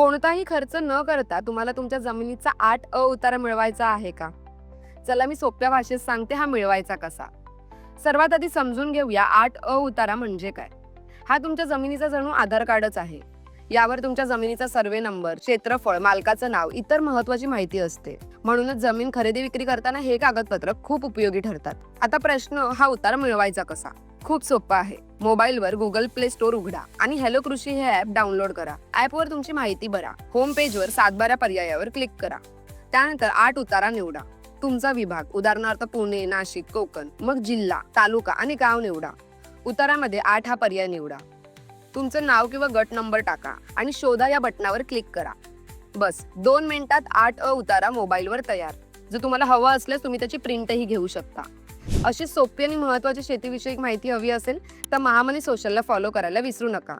कोणताही खर्च न करता तुम्हाला तुमच्या जमिनीचा आठ अ उतारा मिळवायचा आहे का? चला मी सोप्या भाषेत सांगते हा मिळवायचा कसा. सर्वात आधी समजून घेऊया आठ अ उतारा म्हणजे काय? हा तुमच्या जमिनीचा जणू आधार कार्डच आहे. यावर तुमच्या जमिनीचा सर्वे नंबर क्षेत्रफळ मालकाचं नाव इतर महत्वाची माहिती असते. म्हणूनच जमीन खरेदी विक्री करताना हे कागदपत्र खूप उपयोगी ठरतात. आता प्रश्न हा उतारा मिळवायचा कसा? खूप सोपं आहे. मोबाईलवर गुगल प्ले स्टोअर उघडा आणि हॅलो कृषी हे ऍप डाउनलोड करा. ऍपवर तुमची माहिती भरा. होम पेजवर सातबारा पर्यायावर क्लिक करा. त्यानंतर आठ उतारा निवडा. तुमचा विभाग उदाहरणार्थ पुणे नाशिक कोकण मग जिल्हा तालुका आणि गाव निवडा. उतारामध्ये आठ हा पर्याय निवडा. तुमचं नाव किंवा गट नंबर टाका आणि शोधा या बटनावर क्लिक करा. बस दोन मिनिटात आठ अ उतारा मोबाईलवर तयार. जर तुम्हाला हवं असल्यास तुम्ही त्याची प्रिंटही घेऊ शकता. अशी सोपी आणि महत्वाची शेतीविषयक माहिती हवी असेल तर महामनी सोशलला फॉलो करायला विसरू नका.